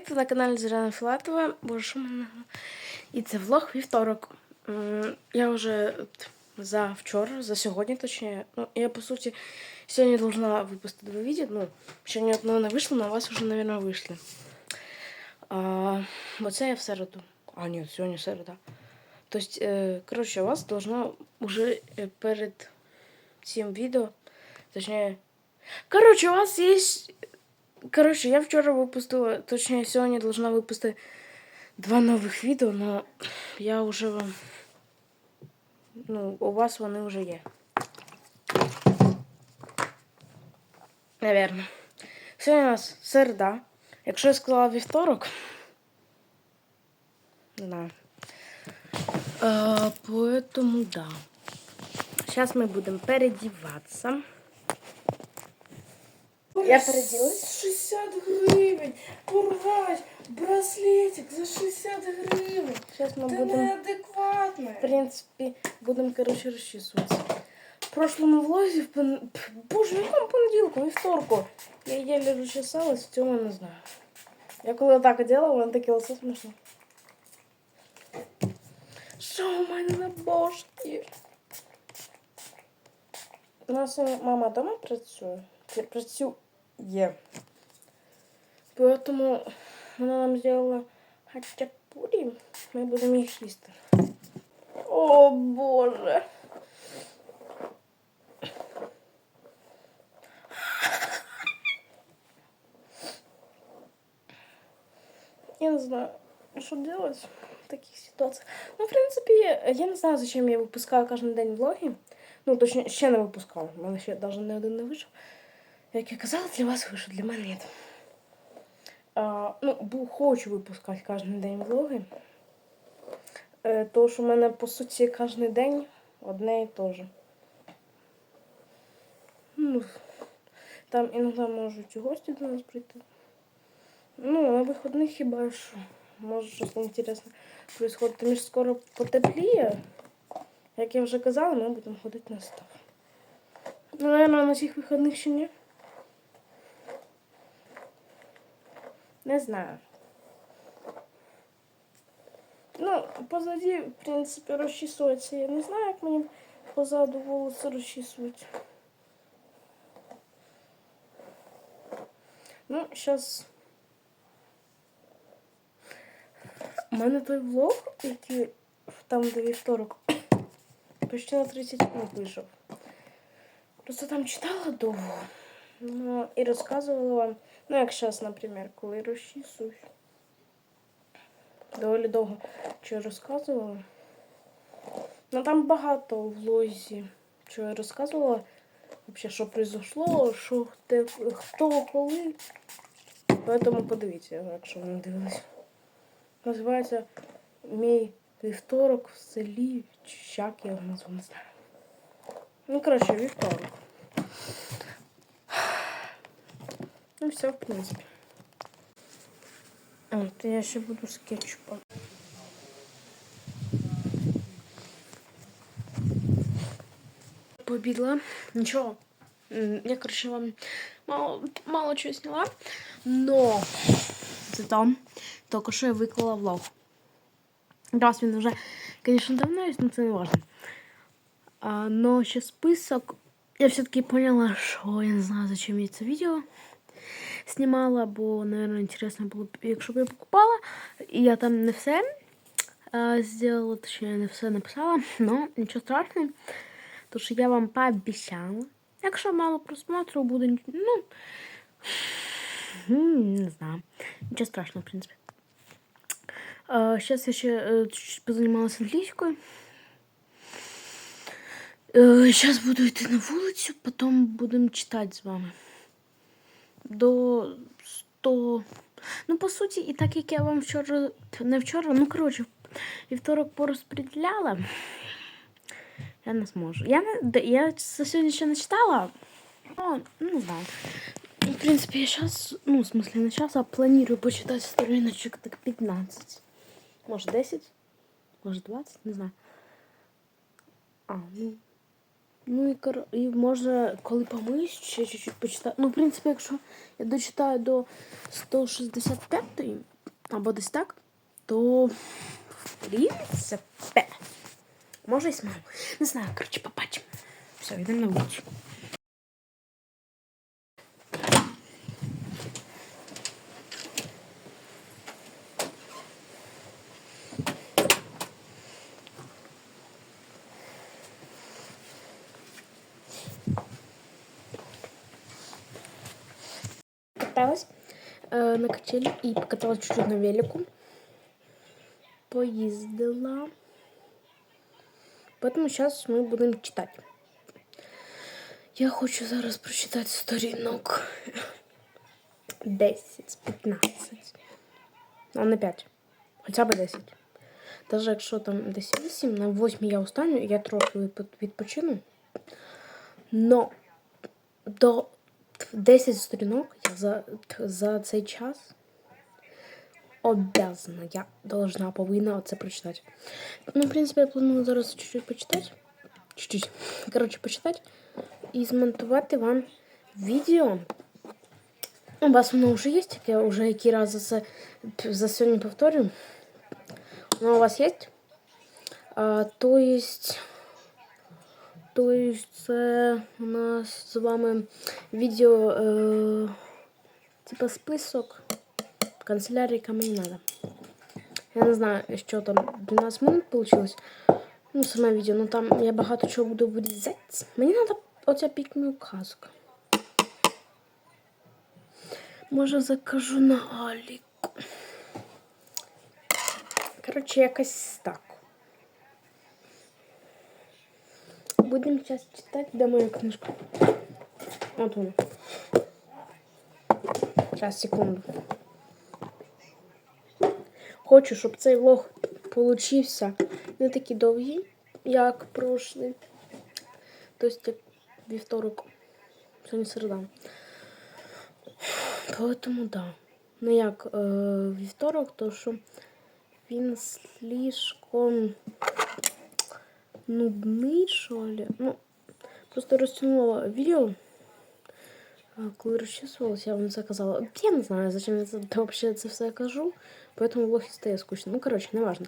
привіт! На каналі Зоряна Філатова. Боже, мене. І це влог вівторок. Я вже за вчора, за сьогодні, точніше. Ну, я по суті сьогодні должна випустити два відео. Ну, ще ні одного не вийшло, але у вас вже, мабуть, вийшли. А, бо це я в середу. А, ні, сьогодні середа. Тобто, коротше, у вас должно вже е, перед цим відео, точніше. Коротше, у вас є Коротше, я вчора випустила, точніше, сьогодні должна випустити два нових відео, але я вже вам. Ну, у вас вони вже є. Наверно. Сьогодні у нас середа. Якщо я сказала вівторок. Не знаю. Поэтому да. Сейчас мы будем переодеваться. Я переоделась. 60 гривень. Порвать браслетик за 60 гривень. Сейчас мы Ти будем... неадекватна. В принципе, будем, короче, розчісуватися. В прошлому влозі, в пон... Боже, в якому понеділку, вівторку. Я еле розчесалась, в цьому не знаю. Я коли так одягла, воно таке лице смішно. Що у мене на бошки? У нас мама вдома працює. Пр- Працює. Поэтому вона нам зробила хачапурі. Ми будемо їх їсти. О боже. Я не знаю, что делать в таких ситуациях. Ну, в принципе, я не знаю, зачем я выпускаю кожен день влоги. Ну, точно, ще не випускала. У мене ще навіть не один не вийшов. Як я казала, для вас вийшов, для мене ні. А, ну, хочу випускати кожен день влоги. Е, Тому що в мене, по суті, кожен день одне і те же. Ну, там іноді можуть і гості до нас прийти. Ну, на вихідних хіба що. Може щось інтересне происходить. Тому що скоро потепліє. Як я вже казала, ми будемо ходити на став. Ну, наверное, на цих вихідних ще ні. Не знаю. Ну, позаді, в принципі, розчісується. Я не знаю, як мені позаду волоси розчісують. Ну, зараз. У мене той влог, який там де вівторок, почти на 30 минут вийшов. Просто там читала довго. Ну, і розказувала вам, ну, як зараз, наприклад, коли розчісуюсь. Доволі довго що розказувала. Ну там багато в влозі, що я розказувала. Взагалі, що произошло, що хто, коли. Поэтому подивіться, якщо ви не дивились. Називається Мій вівторок в селі. Чи як я його назву, не знаю. Ну, коротше, вівторок. Ну, все, в принципі. От, я ще буду з кетчупом. Побідла. Нічого. М, Я, короче, вам мало, мало чого сняла. Но зато только що я виклала влог. Раз він вже, конечно, давно є, но це не важно. А, но ще список. Я все-таки поняла, що я не знаю, зачем я це відео знімала, бо, наверное, интересно було б, якщо б я покупала. І я там не все а, сделала, точніше, не все написала, но нічого страшного. Тому що я вам пообіцяла. Якщо мало просмотру буде, ну, не знаю. Нічого страшного, в принципі. А, сейчас я ще е, чуть-чуть позанималась англійською. Сейчас буду йти на вулицю, потім будемо читати з вами. До 100... Ну, по суті, і так як я вам вчора, не вчора, ну, коротше, вівторок порозподіляла, я не зможу. Я, не, я це сьогодні ще не читала, ну, не знаю. В принципе, я сейчас, ну, в смысле, не сейчас, а планирую почитать сторіночок так 15. Может, 10? Может, 20? Не знаю. А, ну. Ну і, кор... і може, коли помиюсь, ще чуть-чуть почитаю. Ну, в принципі, якщо я дочитаю до 165-ї, або десь так, то в принципі, може і зможу. Не знаю, коротше, побачимо. Все, йдемо на вулицю. э, на качелі і покаталась чуть-чуть на велику. Поїздила. Поэтому сейчас мы будем читать. Я хочу зараз прочитати сторінок 10, 15. А не 5. Хоча б 10. Даже якщо там десь 8, на 8 я устану, я трохи відпо- відпочину. Но до 10 сторінок я за, за цей час обязана, я должна, повинна це прочитати. Ну, в принципі, я планую зараз чуть-чуть почитати. Чуть-чуть. Коротше, почитати. І змонтувати вам відео. У вас воно вже є, як я вже який раз за, це, за сьогодні повторюю. Воно у вас є. А, то есть, то есть це у нас з вами відео, е, типа список канцелярії, яка мені надо. Я не знаю, що там 12 минут получилось. Ну, саме відео, ну там я багато чого буду вирізати. Мені треба оця пікмі указка. Може закажу на Аліку. Коротше, якось так. Будемо зараз читати, де моя книжка. От вона. Зараз, секунду. Хочу, щоб цей влог получився не такий довгий, як прошлий. Тобто, вівторок. Сьогодні середа. Поэтому да. Ну як е, вівторок, то що він слишком нудний, що ли. Ну, просто розтягнула відео. Коли розчесувалася, я вам це казала. Я не знаю, зачем я це взагалі це все кажу. Поэтому влог і стає скучно. Ну, коротше, не важно.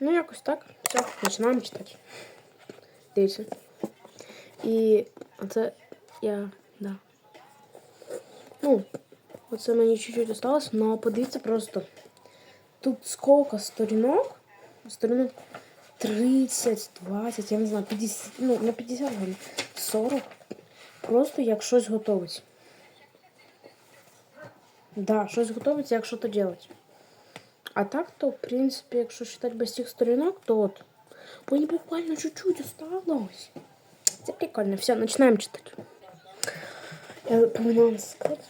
Ну, якось так. Все, починаємо читати. Дивіться. І оце я, да. Ну, оце мені чуть-чуть осталось, но подивіться просто. Тут сколько сторінок? Сторінок 30, 20, я не знаю, 50, ну, на 50 гривень, 40. Просто як щось готовить. Да, щось готовиться, як що-то делать. А так то, в принципі, якщо считать без цих сторінок, то от. Мені буквально чуть-чуть осталось. Це прикольно. Все, починаємо читати. Я повинна вам сказати.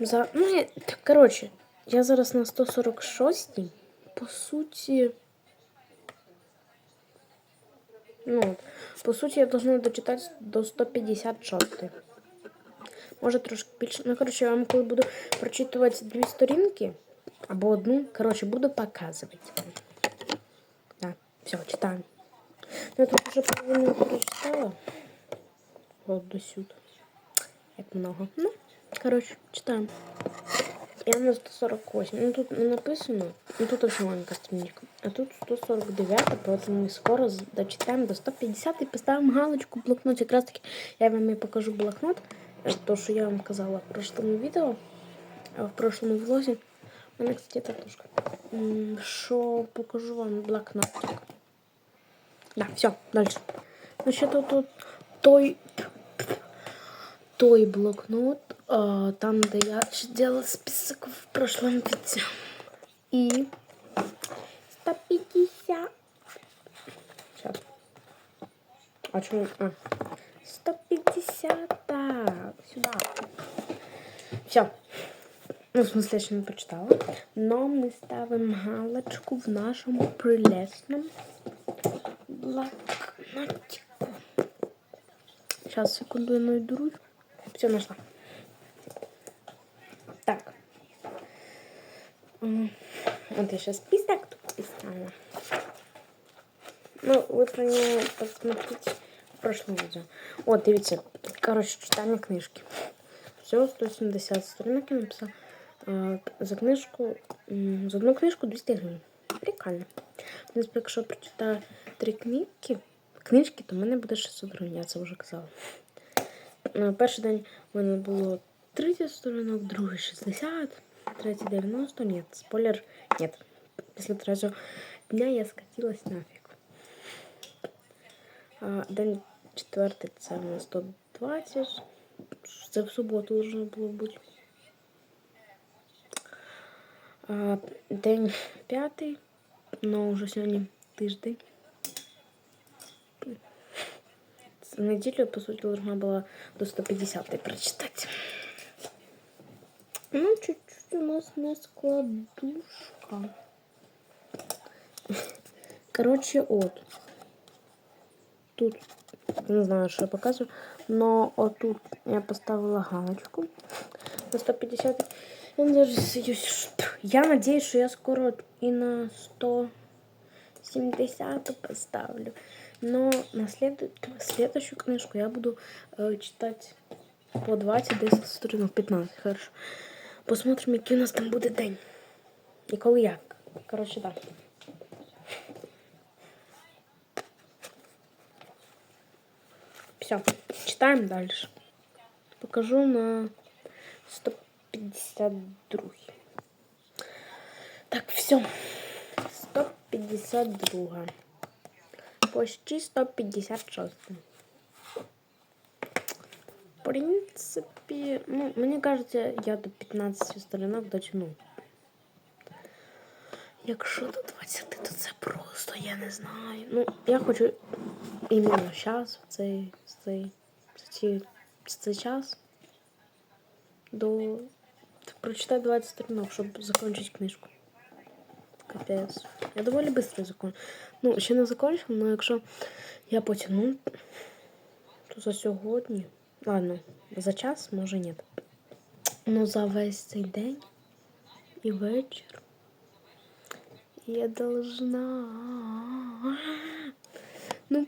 За... Ну, я... так, коротше, я зараз на 146 По суті. Ну, от. по суті, я должна дочитати до 156. Може трошки більше. Ну, коротше, я вам коли буду прочитувати дві сторінки або одну, коротше, буду показувати. Так, все, читаємо. Ну, я тут вже половину прочитала. От до сюди. Як много. Ну, коротше, читаємо. Я на 148. Ну тут не написано. Ну тут очень маленькая страничка. А тут 149, поэтому мы скоро дочитаем до 150 и поставим галочку блокнот. Как раз таки я вам и покажу блокнот. То, що я вам казала в прошлому відео, а в прошлому влозі. У мене, кстати, татушка. Що покажу вам блокнотик. Да, все, дальше. Значит, тут, тут той той блокнот, а, там, де я делала список в прошлом видео. И 150. Сейчас. А что? А. 150. Так, сюда. Все. Ну, в смысле, я ще не прочитала. Но ми ставимо галочку в нашому прелесному блокнотику. Сейчас, секунду, я найду ручку. Все, нашла. Так. Вот я сейчас список тут писала. Ну, вы про него посмотрите прошлому відео. От, дивіться, коротше, читання книжки. Всього 170 сторінок я написав. За книжку, за одну книжку 200 гривень. Прикольно. Принципі, якщо прочитаю три книжки, книжки, то в мене буде 600 гривень, я це вже казала. На перший день в мене було 30 сторінок, другий 60, третій 90. Ні, спойлер, ні. Після третього дня я скатилась нафіг. День четвертий це на 120. Це в суботу вже було бути. А, день п'ятий, ну вже сьогодні тиждень. В неділю, по суті, должна була до 150 прочитати. Ну, чуть-чуть у нас не складушка. Короче, от. Тут, не знаю, що я показую, но отут я поставила галочку на 150. Я надеюсь, я что я скоро и на 170 поставлю. Но на след... следующую книжку я буду э, читать по 20, 10 сторінок, 15, хорошо. Посмотрим, який у нас там буде день. І коли як. Коротше, так. Все, читаем дальше. Покажу на 152. Так, все. 152. Почти 156. В принципе, ну, мне кажется, я до 15 сторінок дотяну. Якщо до 20, то це просто, я не знаю. Ну, я хочу іменно зараз, в цей, цей, цей, цей час до прочитати 20 сторінок, щоб закінчити книжку. Капець. Я доволі швидко закончу. Ну, ще не закончила, але якщо я потягну, то за сьогодні. Ладно, за час, може ні. Ну за весь цей день і вечір я должна. Ну,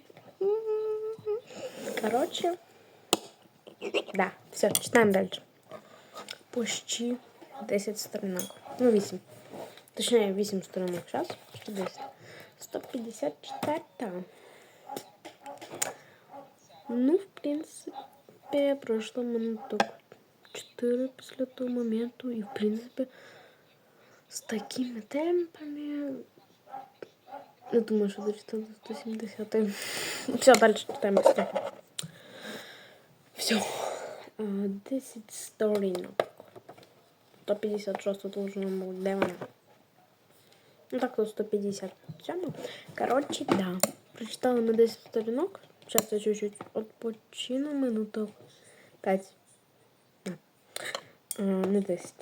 короче, да, все, читаем дальше. Почти 10 сторінок. Ну, 8. Точніше, 8 сторінок зараз. Почти 10. 154. Ну, в принципі, пройшло минуток 4 після того моменту. І, в принципі, з такими темпами. Не думаю, що дочитала до 170. Все, далі читаємо Все. 10 сторінок. 156 должно бути. Де вона? Ну так, то 157. Короче, да. Прочитала ми 10 сторінок. Сейчас я чуть-чуть odpoчину минуток. 5. А. А, не 10.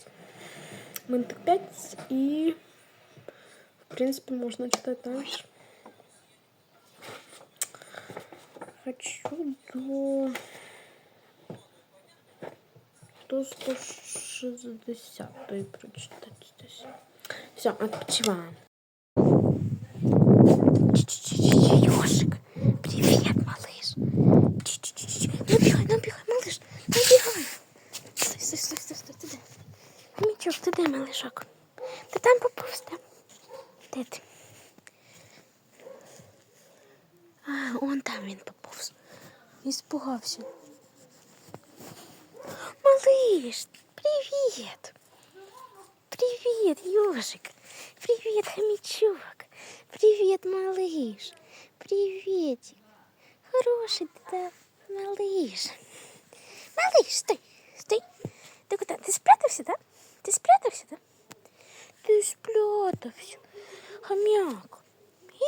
Минуток 5 і в принципе можно читать дальше. Хочу до до 160 прочитать здесь. Все, отпочиваем. Ёшик, Ты спрятался, да? Ты спрятался. Хомяк.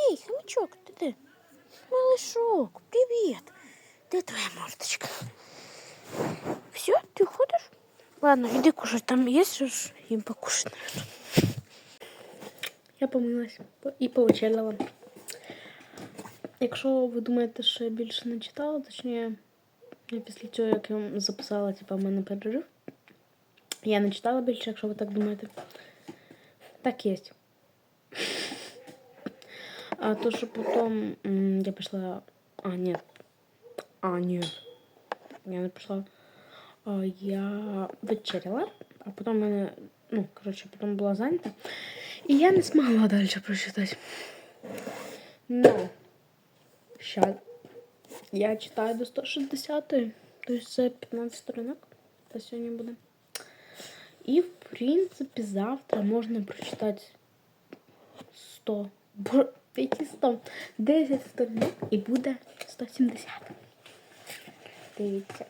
Эй, хомячок, ты где? Малышок, привет. Где твоя мордочка? Все, ты уходишь? Ладно, иди кушать. Там есть же им покушать, наверное. Я помилась і повечеряла. Якщо ви думаєте, що я більше не читала, точніше, я після цього, як я вам записала, типа, в мене перерив. Я не читала більше, якщо ви так думаєте. Так є. А то, що потім м, я пішла. А, ні. А, ні. Я не прийшла. А, я вечеряла, а потім мене, ну, коротше, потім була зайнята. І я не змогла далі прочитати. Ну, щас. Я читаю до 160, тобто це 15 сторінок. Це сьогодні буде. І, в принципі, завтра можна прочитати 100. Бо, які 100? 10 сторінок і буде 170. Дивіться.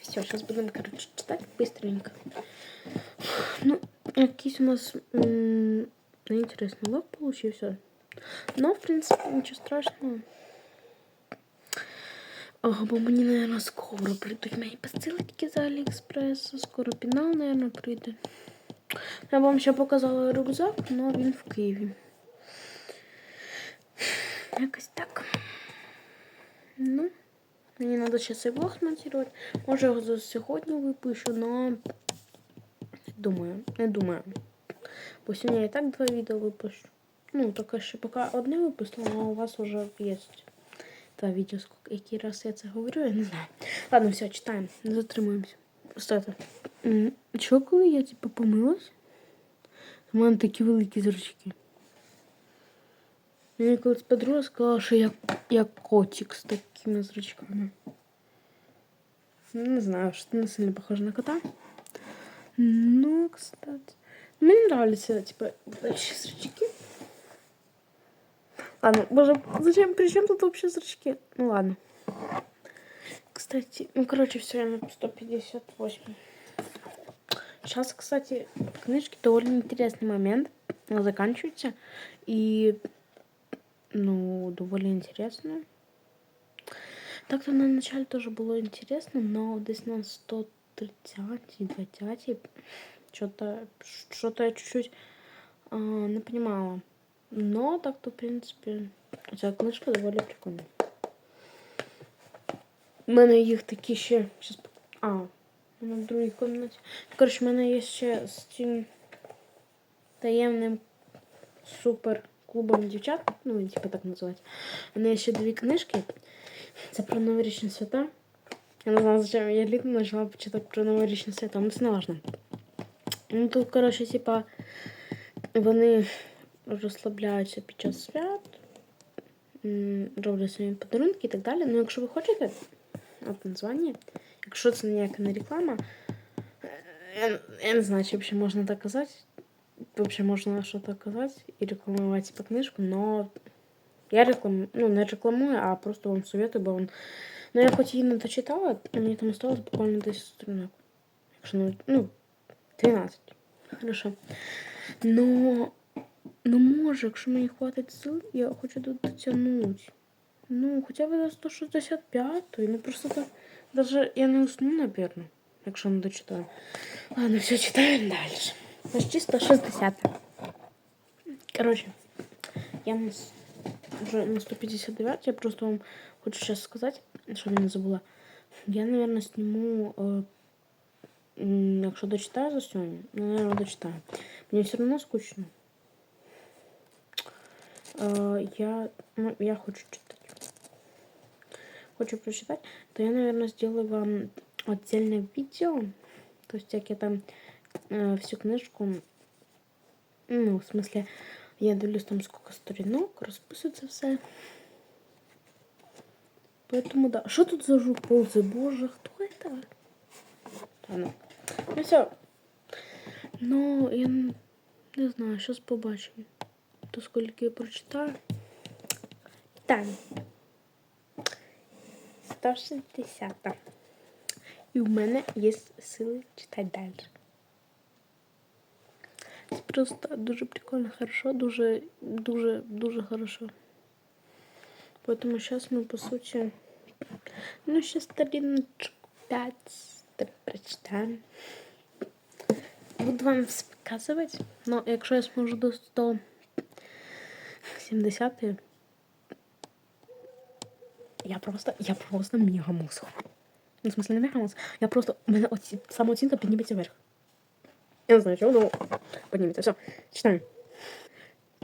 Все, зараз будемо, коротше, читати быстренько. Ну, якийсь у нас м, неінтересний лог получився. Но, в принципі, нічого страшного. Ага, бо мені, наверное, скоро прийдуть мої посилки з Аліекспресу. Скоро пінал, наверное, прийде. Я вам ще показала рюкзак, але він в Києві. Якось так. Ну, мені треба ще цей влог монтувати. Може, його за сьогодні випишу, не думаю, не думаю. Бо сьогодні я і так два відео випущу. Ну, тільки ще поки одне випустила, а у вас вже є два відео. Який раз я це говорю, я не знаю. Ладно, все, читаємо, не затримуємося. М, чого коли я типу помилась? У мене такі великі зрачки. Мені колись подруга сказала, що я, я котик з такими зрачками. Ну, Не знаю, що не сильно похоже на кота. Ну, кстати. Мне нравятся, типа, большие зрачки. Ладно, боже, зачем, при чем тут вообще зрачки? Ну ладно. Кстати, ну короче, все, я на 158. Сейчас, кстати, в книжке довольно интересный момент. Она заканчивается. И, ну, довольно интересно. Так-то на начале тоже было интересно, но десь на 130 20 что-то что-то я чуть-чуть а, не понимала. Но так-то, в принципе, ця книжка доволі прикольна. У мене їх такі ще. Щас... А, у мене в другій кімнаті. Коротше, в мене є ще з цим таємним супер клубом дівчат. Ну, типу так називають. У мене є ще дві книжки. Це про новорічні свята. Я не знаю, зачем я літом почала почитати про новорічні свята, але це не важно. Ну тут, коротше, типа, вони розслабляються під час свят, роблять свої подарунки і так далі. Ну, якщо ви хочете, от названня, якщо це ніяка не реклама, е, я, я не знаю, чи взагалі можна так казати. Взагалі можна щось казати і рекламувати по книжку, но я рекламую, ну, не рекламую, а просто вам советую, бо он... Ну, я хоч її не дочитала, а мені там осталось буквально 10 сторінок. Якщо не, ну, 12. Хорошо. Но, ну може, якщо мені хватить сил, я хочу тут дотягнути. Ну, хоча б до 165, ну просто так. Даже я не усну, напевно, якщо не дочитаю. Ладно, все, читаємо далі. Почти 160. Короче, я на с- вже на 159, я просто вам хочу сейчас сказати, щоб я не забула. Я, наверное, сниму е, М, Якщо дочитаю за сьогодні, ну, наверное, дочитаю. Мені все одно скучно. Е, я, ну, я хочу читати. Хочу прочитать, то я, наверное, сделаю вам отдельное видео. То есть, як я там е, всю книжку, ну, в смысле, я дивлюсь там сколько сторінок, розписується все. Поэтому да. Що тут за жук ползає? Боже, хто это? Та ну. Ну все. Ну, я н- не знаю, зараз побачимо. То скільки я прочитаю. Так. 160. І в мене є сили читати далі. Це просто дуже прикольно, хорошо, дуже, дуже, дуже хорошо. Поэтому сейчас мы, по сути, ну, сейчас сторіночок 5 прочитаємо. Буду вам все показувати. Ну, якщо я зможу до 170, я просто, я просто мега мозг. Ну, в смысле, не мега мозг. Я просто, у мене оці, самооцінка підніметься вверх. Я не знаю, чого, ну, підніметься. Все, читаємо.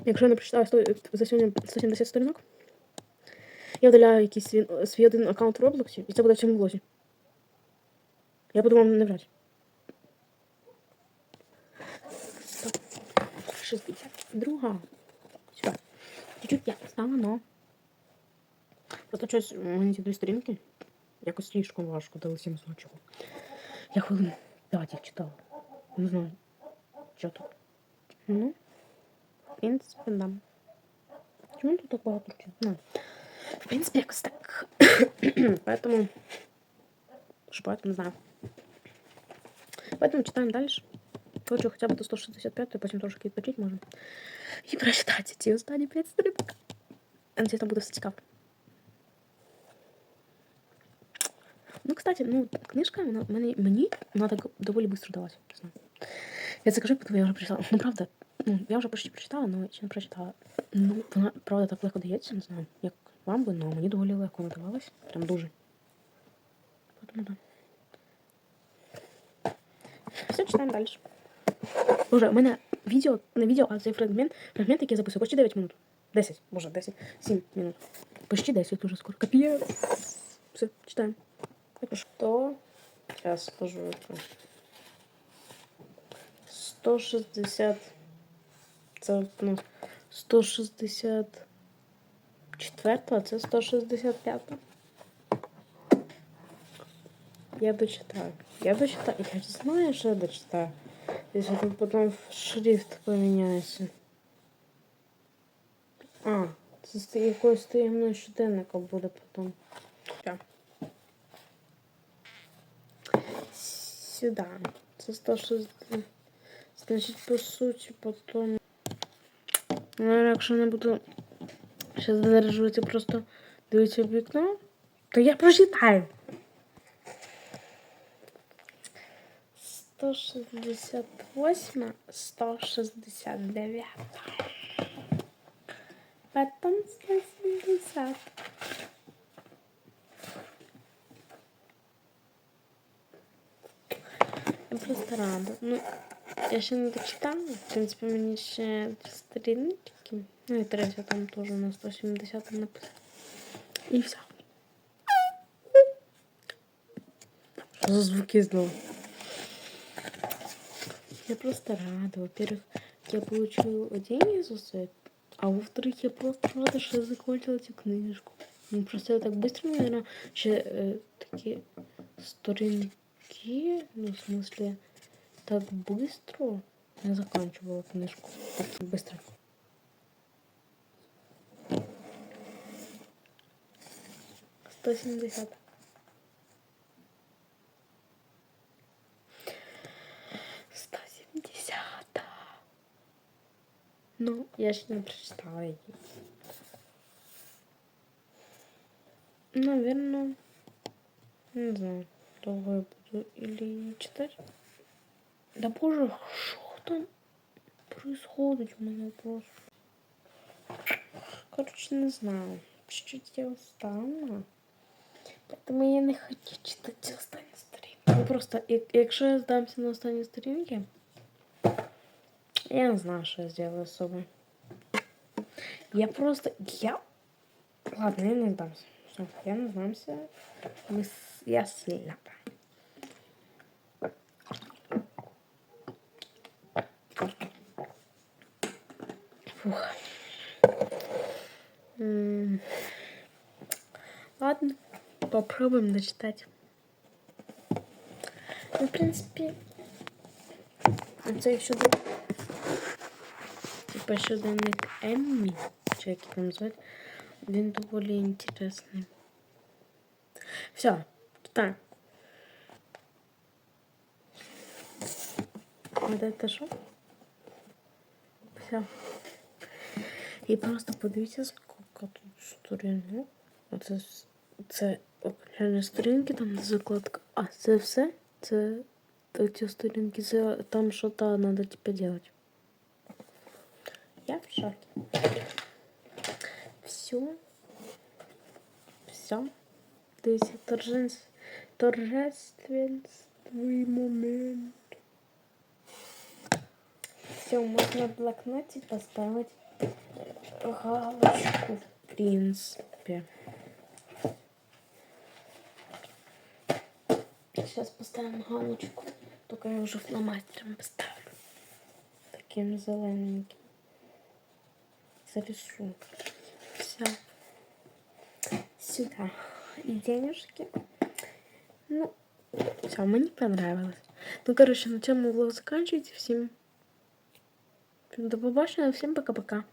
Якщо я не прочитаю 100, за сьогодні 170 сторінок, я видаляю якийсь свій, свій один аккаунт в Роблоксі, і це буде в цьому влозі. Я подумав, не врать. Стоп. 62. Сюди. Чуть-чуть я стала, но. Просто щось мені ці дві сторінки якось слишком важко далися на свого чого. Я хвилин 5 їх читала. Не знаю. Що тут? Ну, в принципі, да. Чому тут так багато ручок? Ну, в принципі, якось так. Поэтому, что поэтому, не знаю. Поэтому читаем дальше. Хочу хотя бы до 165, потім трошки відпочити можемо. І прочитати ці останні 5 сторінок. Я надіюсь, там буде все цікаво. Ну, кстати, ну, книжка, вона, мені, мені вона так доволі швидко далася, чесно. Я це кажу, тому я вже прочитала. Ну, правда, ну, я вже почти прочитала, але ще не прочитала. Ну, вона, правда, так легко дається, не знаю, як вам би, але мені доволі легко надавалась. Прям дуже. Тому да. Все, читаємо далі. Боже, у мене відео, не відео, а цей фрагмент, фрагмент, який я записую, почти 9 минут. 10, боже, 10, 7 минут. Почти 10 уже скоро. Капец. Все, читаем. Что? Сейчас скажу это. 160. Це, ну, 164, а це 165. Я дочитаю. Я дочитаю. Я знаю, що я дочитаю. Якщо тут потім шрифт поміняється. А, це з якоюсь таємною щоденника буде потім. Все. Сюда. Це 160. Значить, по суті, потім. Ну, якщо не буду ще задержувати, просто дивитися в вікно, то я прочитаю. 168, 169. Потом 170. Я просто рада. Ну, я ще не дочитала. В принципі, мені ще сторінки. Ну і третя там теж на 170 написано. І все. Що за звуки знову? Я просто рада. Во-первых, я получила деньги за це. А во-вторых, я просто рада, що я закончила цю книжку. Ну, просто я так быстро, наверное, ще е, такі сторінки, ну, в смысле, так быстро я заканчивала книжку. Так быстро. Сто семьдесят. Сто семьдесят. Ну, я ще не прочитала її. Наверное, не знаю, довго я буду или її читати. Да боже, що там происходить у мене просто? Короче, не знаю. Чуть-чуть я устала. Поэтому я не хочу читати ці останні сторінки. Ну просто, як- якщо я здамся на останні сторінки, я не знаю, що я з собою. Я просто. Я. Ладно, я не здамся. Все, я не здамся. Ми... с- Я сильна. Фух. Ладно, попробуем дочитать. Ну, в принципе, це типа щоденник Еммі, чи як його називають, він доволі інтересний. Все, читаю. Вот що? Все. І просто подивіться, скільки тут сторінок. Оце це окремі сторінки, там закладка. А це все? Це ці сторінки, це там що то треба типа делать. Я в шоке. Все. Все. То есть торжественный, торжественный момент. Все, можно в блокноте поставить э, галочку, в принципе. Сейчас поставим галочку. Только я уже фломастером поставлю. Таким зелененьким. Зарисую. Все. Сюда. И денежки. Ну, все, мне понравилось. Ну, короче, на цьому влог заканчивается. Всем до побачення, всем пока-пока.